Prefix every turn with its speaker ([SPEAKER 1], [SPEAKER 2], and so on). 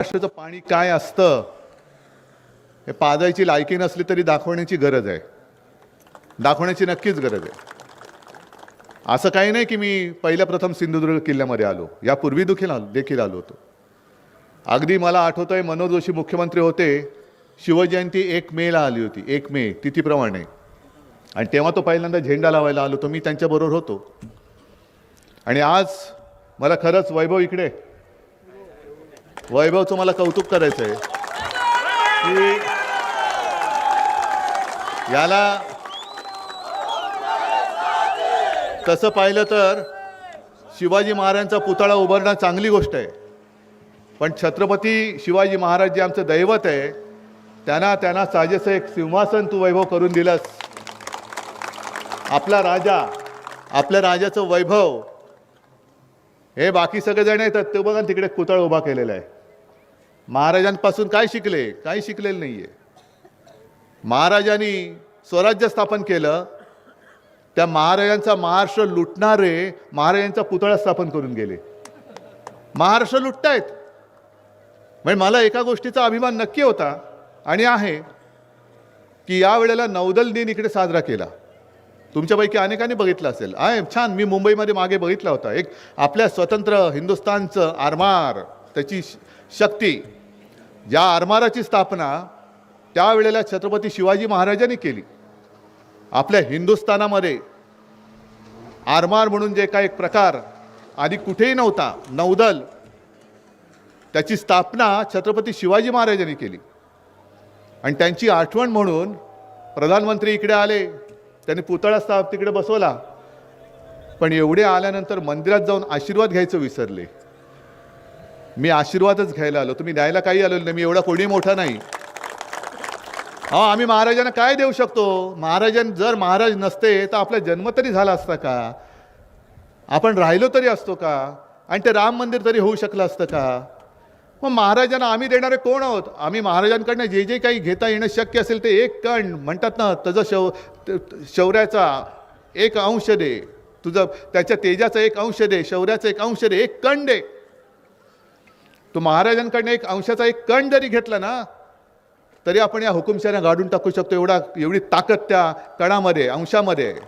[SPEAKER 1] महाराष्ट्राचं पाणी काय असतं हे पाजायची लायकी नसली तरी दाखवण्याची गरज आहे. दाखवण्याची नक्कीच गरज आहे. असं काही नाही की मी पहिल्या प्रथम सिंधुदुर्ग किल्ल्यामध्ये आलो. यापूर्वी देखील आलो देखील आलो होतो. अगदी मला आठवतंय मनोज जोशी मुख्यमंत्री होते. शिवजयंती एक मेला आली होती. एक मे तिथीप्रमाणे. आणि तेव्हा तो पहिल्यांदा झेंडा लावायला आलो होतो. मी त्यांच्याबरोबर होतो. आणि आज मला खरंच वैभव इकडे. वैभवचं मला कौतुक करायचं आहे की याला तसं पाहिलं तर शिवाजी महाराजांचा पुतळा उभारणं चांगली गोष्ट आहे. पण छत्रपती शिवाजी महाराज जे आमचं दैवत आहे त्यांना त्यांना साजेसं एक सिंहासन तू वैभव करून दिलंस. आपला राजा आपल्या राजाचं वैभव. हे बाकी सगळेजण येतात ते बघा तिकडे पुतळा उभा केलेला आहे. महाराजांपासून काय शिकले? काही शिकलेलं नाही आहे महाराजांनी स्वराज्य स्थापन केलं. त्या महाराजांचा महाराष्ट्र लुटणारे महाराजांचा पुतळा स्थापन करून गेले. महाराष्ट्र लुटतायत. म्हणजे मला एका गोष्टीचा अभिमान नक्की होता आणि आहे की या वेळेला नौदल दिन इकडे साजरा केला. तुमच्यापैकी अनेकांनी बघितलं असेल. आहे छान मी मुंबईमध्ये मागे बघितला होता. एक आपल्या स्वतंत्र हिंदुस्थानचं आरमार त्याची श- शक्ती. ज्या आरमाराची स्थापना त्यावेळेला छत्रपती शिवाजी महाराजांनी केली. आपल्या हिंदुस्थानामध्ये आरमार म्हणून जे काही प्रकार आधी कुठेही नव्हता नौदल त्याची स्थापना छत्रपती शिवाजी महाराजांनी केली. आणि त्यांची आठवण म्हणून प्रधानमंत्री इकडे आले त्यांनी पुतळा स्थाप तिकडे बसवला. पण एवढे आल्यानंतर मंदिरात जाऊन आशीर्वाद घ्यायचं विसरले. मी आशीर्वादच घ्यायला आलो. तुम्ही द्यायला काही आलो नाही. मी एवढा कोणी मोठा नाही. हा आम्ही महाराजांना काय देऊ शकतो? महाराजां जर महाराज नसते तर आपला जन्म तरी झाला असता का? आपण राहिलो तरी असतो का? आणि ते राम मंदिर तरी होऊ शकलं असतं का? मग महाराजांना आम्ही देणारे कोण आहोत? आम्ही महाराजांकडनं जे जे काही घेता येणं शक्य असेल ते एक कण म्हणतात ना तुझं शौ शौर्याचा एक अंश दे. तुझं त्याच्या तेजाचा एक अंश दे. शौर्याचा एक अंश दे. एक कण दे. तो महाराजांकडनं एक अंशाचा एक कण जरी घेतला ना तरी आपण या हुकुमशाह्यांना गाडून टाकू शकतो. एवढा एवढी ताकद त्या कणामध्ये अंशामध्ये.